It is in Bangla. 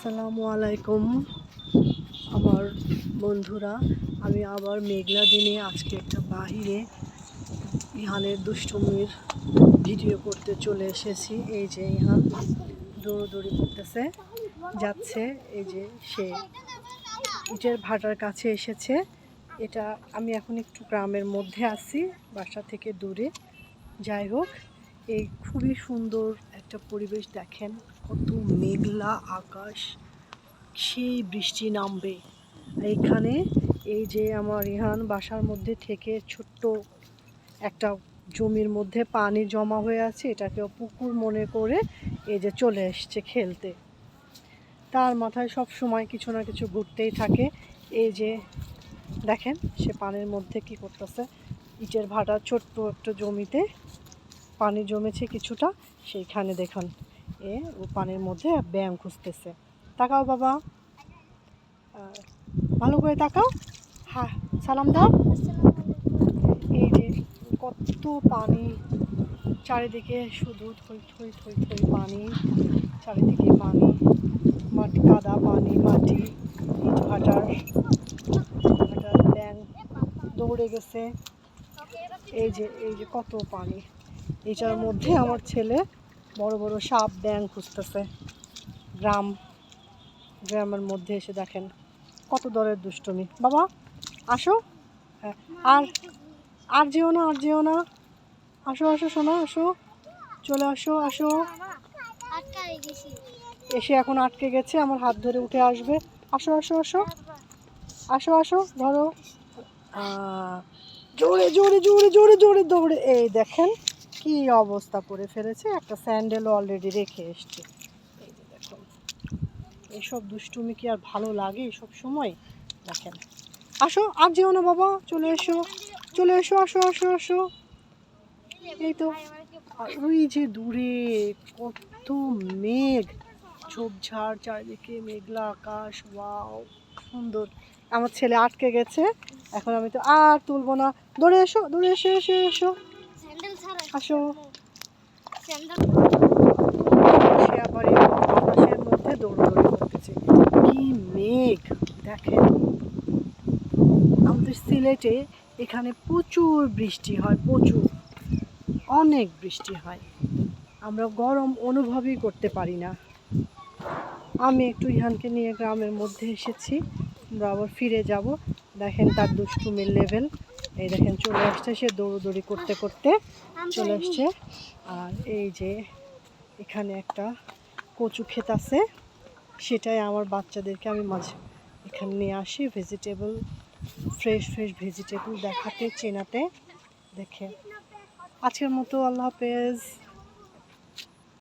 আসসালামু আলাইকুম আমার বন্ধুরা, আমি আবার মেঘলা দিনে আজকে একটা বাহিরে ইহানের দুষ্টুমির ভিডিও করতে চলে এসেছি। এই যে ইহান দৌড়দৌড়ি করতেছে, যাচ্ছে, এই যে সে ইটের ভাটার কাছে এসেছে। এটা আমি এখন একটু গ্রামের মধ্যে আছি, বাসা থেকে দূরে। যাই হোক, এই খুবই সুন্দর একটা পরিবেশ দেখেন। কত মেঘলা আকাশ, সেই বৃষ্টি নামবে। এইখানে এই যে আমার ইহান বাসার মধ্যে থেকে ছোট্ট একটা জমির মধ্যে পানি জমা হয়ে আছে এটাকে পুকুর মনে করে এই যে চলে এসছে খেলতে। তার মাথায় সব সময় কিছু না কিছু ঘুরতেই থাকে। এই যে দেখেন, সে পানির মধ্যে কি করতেছে। ইটের ভাটা ছোট্ট একটা জমিতে পানি জমেছে কিছুটা, সেইখানে দেখুন। এ, ও পানির মধ্যে ব্যায়াম খুঁজতেছে। তাকাও বাবা। ভালো করে তাকাও। হ্যাঁ সালাম দাও। এই যে, কত পানি, চারিদিকে শুধু থই থই থই থই পানি, চারিদিকে পানি, মাটি, কাদা পানি, মাটি, ইট ভাটার ভাটার ব্যাং দৌড়ে গেছে। এই যে এই যে কত পানি। এটার মধ্যে আমার ছেলে বড় বড় সাপ ব্যাং খুঁজতেছে। গ্রাম, গ্রামের মধ্যে এসে দেখেন কত দরের দুষ্টুমি। বাবা, আসো। হ্যাঁ আর আর যেও না, আর যেও না। আসো আসো শোনো আসো। চলে আসো আসো। এসে এখন আটকে গেছে, আমার হাত ধরে উঠে আসবে। আসো আসো আসো। আসো আসো, ধরো। জোরে জোরে জোরে জোরে জোরে, দৌড়ে। এই দেখেন কি অবস্থা করে ফেলেছে? একটা স্যান্ডেল অলরেডি রেখে এসছে। এই এইসব দুষ্টুমি কি আর ভালো লাগে সব সময়? দেখেন। আসো, আর যেও না বাবা, চলে এসো চলে এসো, আসো আসো আসো। এই তো ওই যে দূরে কত মেঘ, ঝোপঝাড়, চারিদিকে মেঘলা আকাশ ওয়াও সুন্দর। আমার ছেলে আটকে গেছে, এখন আমি তো আর তুলবো না। দৌড়ে এসো দৌড়ে এসো এসো এসো। আসো। সে আবার বাতাসের মধ্যে দৌড়দৌড়ি করতেছে কি মেঘ দেখেন আমাদের সিলেটে এখানে প্রচুর বৃষ্টি হয়, প্রচুর। অনেক বৃষ্টি হয়। আমরা গরম অনুভবই করতে পারি না। আমি একটু ইহানকে নিয়ে গ্রামের মধ্যে এসেছি। আমরা আবার ফিরে যাব। দেখেন তার দুষ্টুমির লেভেল এই দেখেন, চলে আসছে সে দৌড়দৌড়ি করতে করতে চলে আসছে। আর এই যে এখানে একটা কচু ক্ষেত আছে, সেটাই আমার বাচ্চাদেরকে আমি মাঝে এখানে নিয়ে আসি ভেজিটেবল ফ্রেশ ফ্রেশ ভেজিটেবল দেখাতে, চেনাতে। দেখে আজকের মতো আল্লাহ হাফেজ।